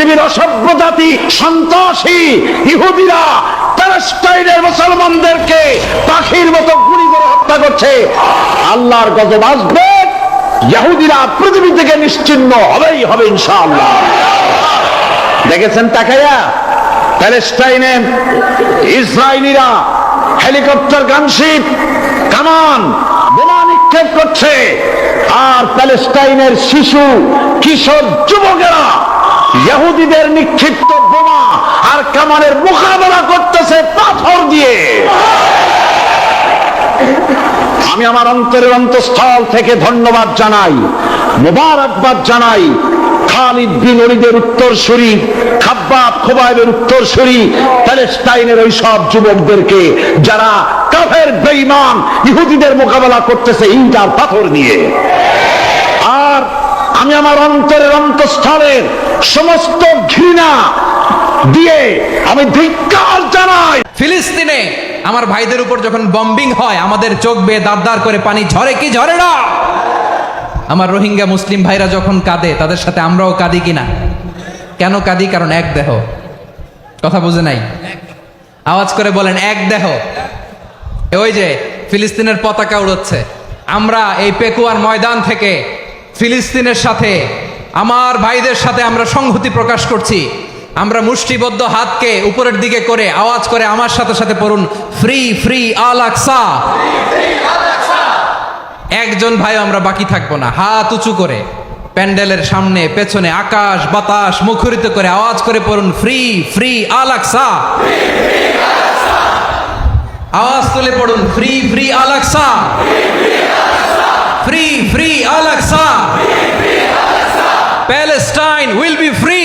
পৃথিবীর অসভ্য জাতি, সন্ত্রাসী, ইহুদিরা, প্যালেস্টাইনের মুসলমানদেরকে পাখির মতো গুলি করে হত্যা করছে। আল্লাহর গজব আসবে, ইহুদিরা পৃথিবী থেকে নিশ্চিন্ন হবেই হবে ইনশাআল্লাহ। দেখেছেন তাকাইয়া প্যালেস্টাইনে ইসরায়েলিরা হেলিকপ্টার, গানশিপ, কামান, বোমা নিক্ষেপ করছে। আর প্যালেস্টাইনের শিশু, কিশোর যুবকেরা ইহুদিদের নিক্ষিপ্ত বোমা আর কামানের মোকাবেলা করতেছে পাথর দিয়ে। আমি আমার অন্তরের অন্তঃস্থল থেকে ধন্যবাদ জানাই, মোবারকবাদ জানাই, খালিদ বিন উত্তরসূরি, খাব্বাব খোবাইবের প্যালেস্টাইনের ওই সব যুবকদেরকে যারা কাফের ইহুদিদের মোকাবেলা করতেছে ইট আর পাথর দিয়ে আর আমি আমার অন্তরের অন্তঃস্থলের সমস্ত ঘৃণা দিয়ে আমি ধিক্কার জানাই। ফিলিস্তিনে আমার ভাইদের উপর যখন বম্বিং হয়, আমাদের চোখ বেয়ে দাঁড় করে পানি ঝরে কি ঝরে না? আমার রোহিঙ্গা মুসলিম ভাইরা যখন কাঁদে, তাদের সাথে আমরাও কাঁদি কিনা? কেন কাঁদি? কারণ এক দেহ। কথা বুঝে নাই? আওয়াজ করে বলেন, এক দেহ। ওই যে ফিলিস্তিনের পতাকা উড়োচ্ছে। আমরা এই পেকুয়ার ময়দান থেকে ফিলিস্তিনের সাথে আমার ভাইদের সাথে আমরা সংহতি প্রকাশ করছি। আমরা মুষ্টিবদ্ধ হাতকে উপরের দিকে করে আওয়াজ করে আমার সাথে সাথে পড়ুন, ফ্রি ফ্রি, আল আকসা। একজন ভাই আমরা বাকি থাকব না। হাত উঁচু করে, প্যান্ডেলের সামনে, পেছনে, আকাশ, বাতাস মুখরিত করে আওয়াজ করে পড়ুন, ফ্রি ফ্রি, আল আকসা। আওয়াজ তুলে পড়ুন, free free Al Aqsa free free Al Aqsa Palestine will be free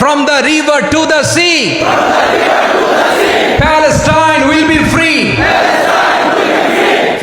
from the river to the sea Palestine will be free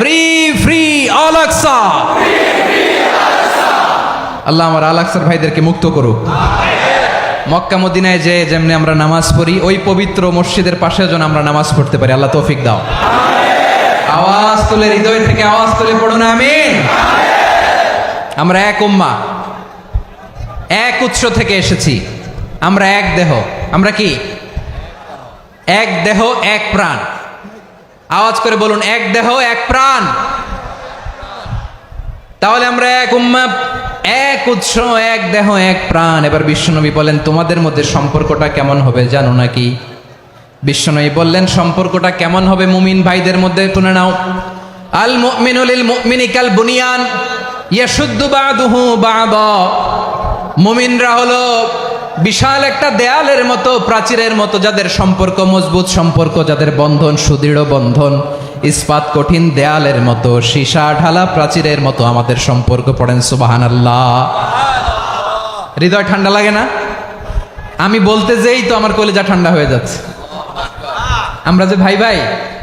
free free Al Aqsa আল্লাহ আমার আলাক্সার ভাইদেরকে মুক্ত করুক। মক্কা মদিনায় যে যেমনি আমরা নামাজ পড়ি ওই পবিত্র মসজিদের পাশে যেন আমরা নামাজ পড়তে পারি। আল্লাহ তৌফিক দাও। আওয়াজ তুলে হৃদয় থেকে আওয়াজ তুলে পড়ুন আমিন। আমরা এক উম্মা। এক উৎস থেকে এসেছি। আমরা এক দেহ। আমরা কি? এক দেহ, এক প্রাণ। আওয়াজ করে বলুন, এক দেহ, এক প্রাণ। তাহলে আমরা এক উম্মা, এক উৎস, এক দেহ, এক প্রাণ। এবার বিশ্বনবী বলেন, তোমাদের মধ্যে সম্পর্কটা কেমন হবে জানো নাকি? বিশ্বনবী বললেন, সম্পর্কটা কেমন হবে মুমিন ভাইদের মধ্যে? শুনে নাও। আল মুমিনুল মুমিনি কাল বুনিয়ান মুমিনরা হলো বিশাল একটা দেয়ালের মতো, প্রাচীরের মতো, যাদের সম্পর্ক মজবুত সম্পর্ক, যাদের বন্ধন সুদৃঢ় বন্ধন, ইস্পাত কঠিন দেয়ালের মতো, সীসা ঢালা প্রাচীরের মতো আমাদের সম্পর্ক পড়েন সুবাহান আল্লাহ হৃদয় ঠান্ডা লাগে না? আমি বলতে যেই তো আমার কলেজা ঠান্ডা হয়ে যাচ্ছে। আমরা যে ভাই ভাই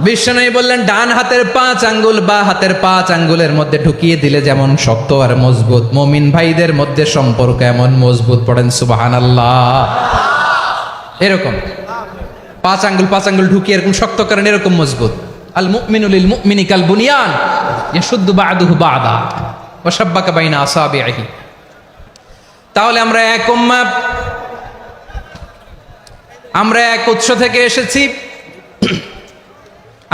বিশ্বনবী বললেন, ডান হাতের পাঁচ আঙ্গুল বা হাতের পাঁচ আঙ্গুলের মধ্যে ঢুকিয়ে দিলে যেমন শক্ত আর মজবুত। মমিন ভাইদের মধ্যে সম্পর্ক এমন মজবুত পড়েন সুবাহান আল্লাহ এরকম। পাঁচ আঙ্গুল পাঁচ আঙ্গুল ঢুকিয়ে এরকম শক্ত করেন, এরকম মজবুত। আল মুমিনুল মুমিনি কাল বুনিয়ান বাদুহু বাদা, ওয়া শাব্বাকা বাইনা আসাবিহি তাহলে আমরা এক উম্মা আমরা এক উৎস থেকে এসেছি।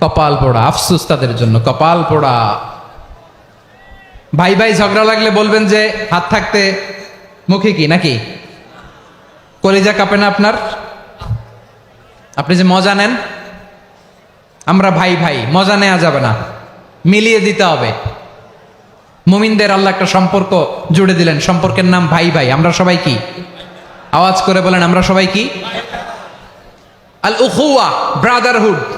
কপাল পোড়া, আফসুস তাদের জন্য, কপাল পোড়া। ভাই ভাই ঝগড়া লাগলে বলবেন যে হাত থাকতে মুখে কি নাকি? কলিজা কাঁপে না আপনার? আপনি যে মজা নেন, আমরা ভাই ভাই, মজা নেওয়া যাবে না। মিলিয়ে দিতে হবে। মুমিনদের আল্লাহ একটা সম্পর্ক জুড়ে দিলেন, সম্পর্কের নাম ভাই ভাই, আমরা সবাই কি? আওয়াজ করে বলেন, আমরা সবাই কি? আল উখুয়া ব্রাদারহুড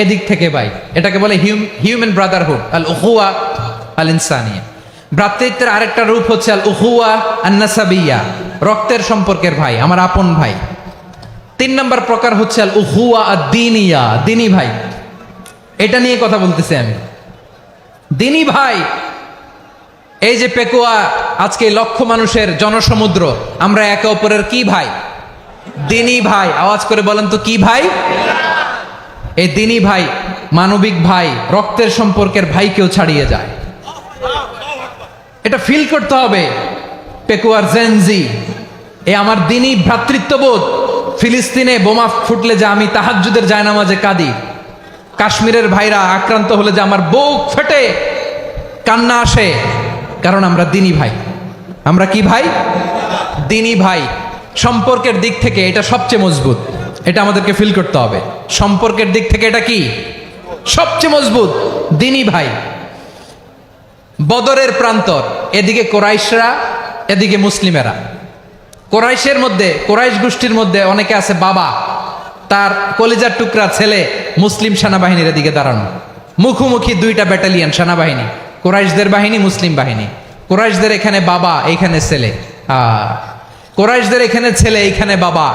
এদিক থেকে ভাই, এটাকে বলে হিউম্যান ব্রাদারহুড আল উহুয়া আল ইনসানিয়া ভ্রাতৃত্বের আরেকটা রূপ হচ্ছে আল উহুয়া আন্নাসাবিয়া রক্তের সম্পর্কের ভাই, আমার আপন ভাই। তিন নম্বর প্রকার হচ্ছে আল উহুয়া দিনিয়া দিনী ভাই। এটা নিয়ে কথা বলতেছি আমি। দিনী ভাই, এই যে পেকুয়া, আজকে লক্ষ মানুষের জনসমুদ্র, আমরা একে অপরের কি ভাই? দিনী ভাই, আওয়াজ করে বলেন তো কি ভাই? এই দিনী ভাই, মানবিক ভাই, রক্তের সম্পর্কের ভাইকেও ছাড়িয়ে যায়। এটা ফিল করতে হবে। পেকুয়ার জেনজি এ আমার দিনই ভ্রাতৃত্ববোধ। ফিলিস্তিনে বোমা ফুটলে যে আমি তাহাজ্জুদের জায়নামাজে কাঁদি। কাশ্মীরের ভাইরা আক্রান্ত হলে যে আমার বুক ফেটে, কান্না আসে। কারণ আমরা দিনী ভাই। আমরা কি ভাই? দিনী ভাই। সম্পর্কের দিক থেকে এটা সবচেয়ে মজবুত। এটা আমাদেরকে ফিল করতে হবে। সম্পর্কের দিক থেকে এটা কি? সবচেয়ে মজবুত, দিনী ভাই। বদরের প্রান্তর, এদিকে কোরাইশরা, এদিকে মুসলিমেরা। কোরাইশের মধ্যে, কোরাইশ গোষ্ঠীর মধ্যে অনেকে আছে বাবা। তার কলিজার টুকরা ছেলে মুসলিম সেনাবাহিনীর এদিকে দাঁড়ানো। মুখোমুখি দুইটা ব্যাটালিয়ন সেনাবাহিনী, কোরাইশদের বাহিনী, মুসলিম বাহিনী। কোরাইশদের এখানে বাবা এইখানে ছেলে। আহ, কোরাইশদের এখানে ছেলে এইখানে বাবা।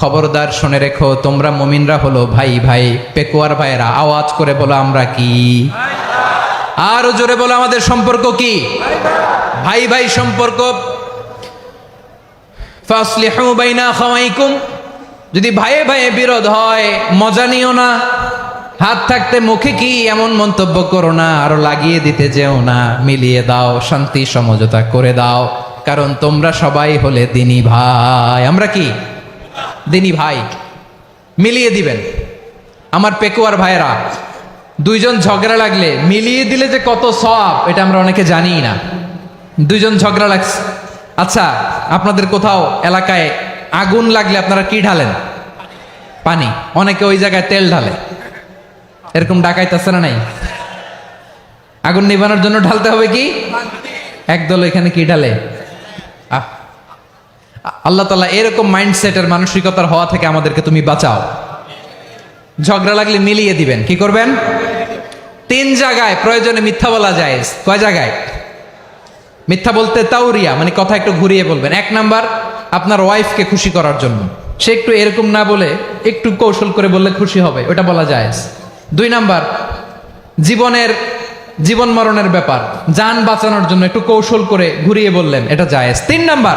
খবরদার শুনে রেখো, তোমরা মুমিনরা হলো ভাই ভাই। পেকুয়ার ভাইরা আওয়াজ করে বলো আমরা কি? আরও জোরে বলো, আমাদের সম্পর্ক কি? ভাই ভাই সম্পর্ক। যদি ভাইয়ে ভাইয়ে বিরোধ হয়, মজা নিও না। হাত থাকতে মুখে কি এমন মন্তব্য করো না, আরও লাগিয়ে দিতে যেও না। মিলিয়ে দাও, শান্তি, সমঝোতা করে দাও। কারণ তোমরা সবাই হলে দিনী ভাই। আমরা কি? দিনী ভাই, মিলিয়ে দিবেন। আমার পেকুয়ার ভাইরা দুইজন ঝগড়া লাগলে মিলিয়ে দিলে যে কত সব, এটা আমরা অনেকে জানি না। দুইজন ঝগড়া লাগছে। আচ্ছা আপনাদের কোথাও এলাকায় আগুন লাগলে আপনারা কি ঢালেন? পানি। অনেকে ওই জায়গায় তেল ঢালে। এরকম ডাকাইতেছে না নাই? আগুন নিবানোর জন্য ঢালতে হবে কি? একদল এখানে কি ঢালে? আহ আল্লাহ তালা এরকম মাইন্ডসেটের মানসিকতার হওয়া থেকে আমাদেরকে তুমি বাঁচাও। ঝগড়া লাগলে মিলিয়ে দিবেন। কি করবেন? তিন জায়গায় প্রয়োজনে মিথ্যা বলা যায়। কয় জায়গায়? মিথ্যা বলতে তাউরিয়া মানে কথা একটু ঘুরিয়ে বলবেন। এক নাম্বার, আপনার ওয়াইফকে খুশি করার জন্য। সে একটু এরকম না বলে একটু কৌশল করে বললে খুশি হবে, ওটা বলা যায়। দুই নাম্বার, জীবনের, জীবন মরণের ব্যাপার। যান বাঁচানোর জন্য একটু কৌশল করে ঘুরিয়ে বললেন, এটা জায়েজ তিন নাম্বার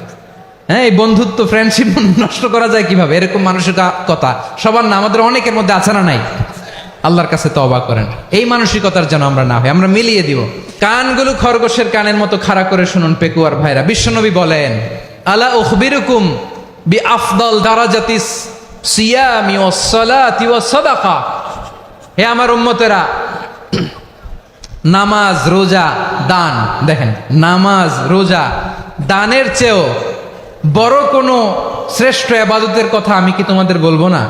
হ্যাঁ এই বন্ধুত্ব ফ্রেন্ডশিপ নষ্ট করা যায় কীভাবে? এরকম মানুষের কথা। সবার না, আমাদের অনেকের মধ্যে আছে না নাই? আল্লাহর কাছে তবা করেন। এই মানসিকতার যেন আমরা না হই, আমরা মিলিয়ে দিব। কানগুলো খরগোশের কানের মতো খাড়া করে শুনুন পেকুয়ার ভাইরা। বিশ্বনবী বলেন, আলা উখবিরুকুম বি আফদল দারাজাতিস সিয়ামি ওয়াস সালাতি ওয়াস সাদাকা? হে আমার উম্মতেরা, নামাজ, রোজা, দান। দেখেন, নামাজ, রোজা, দানের চেয়েও বড় কোনো শ্রেষ্ঠ আবাদতের কথা আমি কি তোমাদের বলব না?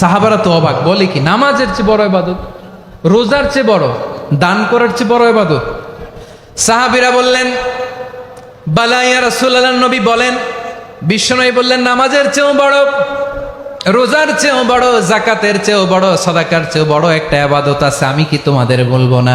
সাহাবারা তো অবাক, বলে কি, নামাজের চেয়ে বড় আবাদত, রোজার চেয়ে বড়, দান করার চেয়ে বড় আবাদত? সাহাবিরা বললেন বালাইয়া রাসূলুল্লাহ, নবী বলেন, বিশ্বনবী বললেন, নামাজের চেয়েও বড়, রোজার চেয়েও বড় জাকাতের চেয়েও বড়, সদাকার চেয়েও বড় একটা আবাদত আছে, আমি কি তোমাদের বলব না?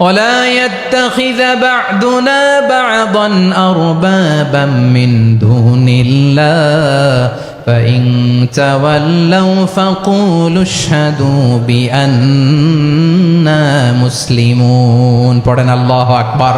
ولا يتخذ بعضنا بعضا أربابا من دون الله فإن تولوا فقولوا اشهدوا بأننا مسلمون পড়েন আল্লাহ আকবার